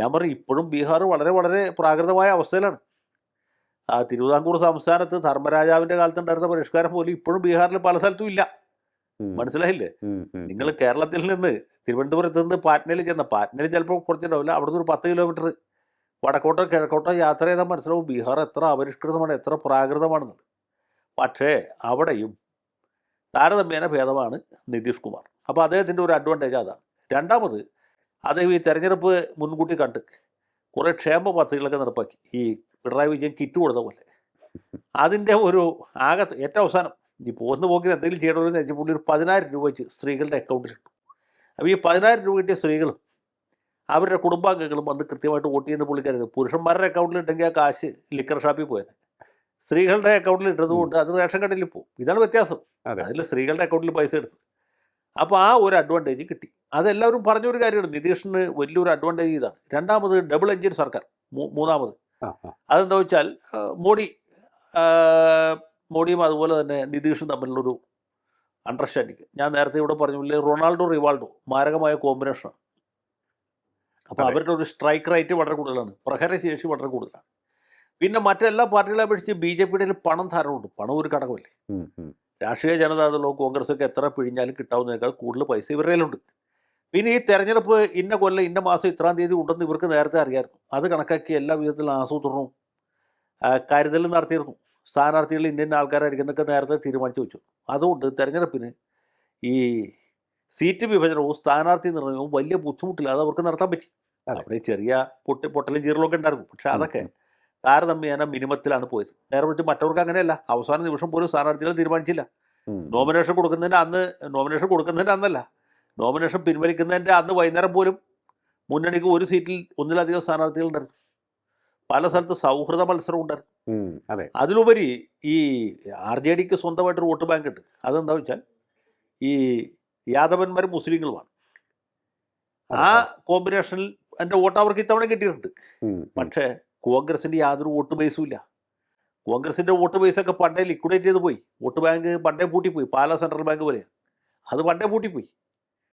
ഞാൻ പറയും ഇപ്പോഴും ബീഹാർ വളരെ വളരെ പ്രാകൃതമായ അവസ്ഥയിലാണ്. ആ തിരുവിതാംകൂർ സംസ്ഥാനത്ത് ധർമ്മരാജാവിന്റെ കാലത്തുണ്ടായിരുന്ന പരിഷ്കാരം പോലും ഇപ്പോഴും ബീഹാറിൽ പല സ്ഥലത്തും ഇല്ല. മനസ്സിലായില്ലേ? നിങ്ങൾ കേരളത്തിൽ നിന്ന് തിരുവനന്തപുരത്ത് നിന്ന് പാറ്റ്നയിൽ ചെന്ന പാറ്റ്നയിൽ ചിലപ്പോൾ കുറച്ചുണ്ടാവില്ല അവിടുന്ന് ഒരു പത്ത് കിലോമീറ്റർ വടക്കോട്ടോ കിഴക്കോട്ടോ യാത്ര ചെയ്താൽ മനസ്സിലാവും ബീഹാർ എത്ര അപരിഷ്കൃതമാണ് എത്ര പ്രാകൃതമാണെന്നുള്ളത് പക്ഷേ അവിടെയും താരതമ്യേന ഭേദമാണ് നിതീഷ് കുമാർ. അപ്പോൾ അദ്ദേഹത്തിന്റെ ഒരു അഡ്വാന്റേജ് അതാണ്. രണ്ടാമത് അദ്ദേഹം ഈ തെരഞ്ഞെടുപ്പ് മുൻകൂട്ടി കണ്ട് കുറേ ക്ഷേമ പദ്ധതികളൊക്കെ നടപ്പാക്കി. ഈ പിണറായി വിജയൻ കിറ്റ് കൊടുത്ത പോലെ. അതിന്റെ ഒരു ആകെ ഏറ്റവും അവസാനം ഈ പോകുന്ന പോക്കിന് എന്തെങ്കിലും ചെയ്യണമെന്ന് വെച്ചാൽ പുള്ളി ഒരു പതിനായിരം രൂപ വെച്ച് സ്ത്രീകളുടെ അക്കൗണ്ടിൽ ഇട്ടു. അപ്പോൾ ഈ പതിനായിരം രൂപ കിട്ടിയ സ്ത്രീകളും അവരുടെ കുടുംബാംഗങ്ങളും വന്ന് കൃത്യമായിട്ട് വോട്ട് ചെയ്യുന്ന പുള്ളിക്കാരുത് പുരുഷന്മാരുടെ അക്കൗണ്ടിൽ ഇട്ടെങ്കിൽ ആ കാശ് ലിക്കർ ഷാപ്പിൽ പോയത് സ്ത്രീകളുടെ അക്കൗണ്ടിൽ ഇട്ടതുകൊണ്ട് അത് റേഷൻ കടയിൽ പോകും ഇതാണ് വ്യത്യാസം. അതിൽ സ്ത്രീകളുടെ അക്കൗണ്ടിൽ പൈസ എടുത്തു. അപ്പോൾ ആ ഒരു അഡ്വാന്റേജ് കിട്ടി. അതെല്ലാവരും പറഞ്ഞൊരു കാര്യമാണ്. നിതീഷിന് വലിയൊരു അഡ്വാന്റേജ് ഇതാണ്. രണ്ടാമത് ഡബിൾ എഞ്ചിൻ സർക്കാർ. മൂന്നാമത്. അതെന്താ വെച്ചാൽ മോഡി മോഡിയും അതുപോലെ തന്നെ നിതീഷും തമ്മിലുള്ളൊരു അണ്ടർസ്റ്റാൻഡിങ് ഞാൻ നേരത്തെ ഇവിടെ പറഞ്ഞില്ലേ റൊണാൾഡോ റിവാൾഡോ മാരകമായ കോമ്പിനേഷനാണ് അപ്പോൾ. അവരുടെ ഒരു സ്ട്രൈക്ക് റേറ്റ് വളരെ കൂടുതലാണ്. പ്രഹരശേഷി വളരെ കൂടുതലാണ്. പിന്നെ മറ്റെല്ലാ പാർട്ടികളെ അപേക്ഷിച്ച് ബി ജെ പിയുടെ പണം ധാരണമുണ്ട് പണം ഒരു ഘടകമല്ലേ. രാഷ്ട്രീയ ജനതാദളോ കോൺഗ്രസ് ഒക്കെ എത്ര പിഴിഞ്ഞാലും കിട്ടാവുന്നതിനേക്കാൾ കൂടുതൽ പൈസ ഇവരുടെ കയ്യിലുണ്ട്. പിന്നെ ഈ തെരഞ്ഞെടുപ്പ് ഇന്ന കൊല്ലം ഇന്ന മാസം ഇത്രാം തീയതി ഉണ്ടെന്ന് ഇവർക്ക് നേരത്തെ അറിയാമായിരുന്നു അത് കണക്കാക്കി എല്ലാ വിധത്തിലും ആസൂത്രണവും കരുതലും നടത്തിയിരുന്നു. സ്ഥാനാർത്ഥികൾ ഇന്ന ആൾക്കാരായിരിക്കും എന്നൊക്കെ നേരത്തെ തീരുമാനിച്ചു വെച്ചു. അതുകൊണ്ട് തെരഞ്ഞെടുപ്പിന് ഈ സീറ്റ് വിഭജനവും സ്ഥാനാർത്ഥി നിർണയവും വലിയ ബുദ്ധിമുട്ടില്ലാതെ അവർക്ക് നടത്താൻ പറ്റി. അവിടെ ചെറിയ പൊട്ടി പൊട്ടലും ചീറലൊക്കെ ഉണ്ടായിരുന്നു. പക്ഷെ അതൊക്കെ താരതമ്യേന മിനിമത്തിലാണ് പോയത്. നേരെ മറിച്ച് മറ്റവർക്ക് അങ്ങനെയല്ല. അവസാന നിമിഷം പോലും സ്ഥാനാർത്ഥികളെ തീരുമാനിച്ചില്ല. നോമിനേഷൻ കൊടുക്കുന്നതിന് അന്ന് നോമിനേഷൻ കൊടുക്കുന്നതിന് അന്നല്ല. നോമിനേഷൻ പിൻവലിക്കുന്നതിന്റെ അന്ന് വൈകുന്നേരം പോലും മുന്നണിക്ക് ഒരു സീറ്റിൽ ഒന്നിലധികം സ്ഥാനാർത്ഥികൾ ഉണ്ടായിരുന്നു പല സ്ഥലത്ത് സൗഹൃദ മത്സരം ഉണ്ടായിരുന്നു അതെ. അതിലുപരി ഈ ആർ ജെ ഡിക്ക് സ്വന്തമായിട്ടൊരു വോട്ട് ബാങ്ക് ഉണ്ട്. അതെന്താ വെച്ചാൽ ഈ യാദവന്മാരും മുസ്ലിങ്ങളുമാണ്. ആ കോമ്പിനേഷനിൽ എന്റെ വോട്ട് അവർക്ക് ഇത്തവണ കിട്ടിയിട്ടുണ്ട്. പക്ഷേ കോൺഗ്രസിന്റെ യാതൊരു വോട്ട് ബേസും ഇല്ല. കോൺഗ്രസിന്റെ വോട്ട് ബേസൊക്കെ പണ്ടേ ലിക്വിഡേറ്റ് ചെയ്ത് പോയി. വോട്ട് ബാങ്ക് പണ്ടേ പൂട്ടിപ്പോയി. പാലാ സെൻട്രൽ ബാങ്ക് പോലെ അത് പണ്ടേ പൂട്ടിപ്പോയി.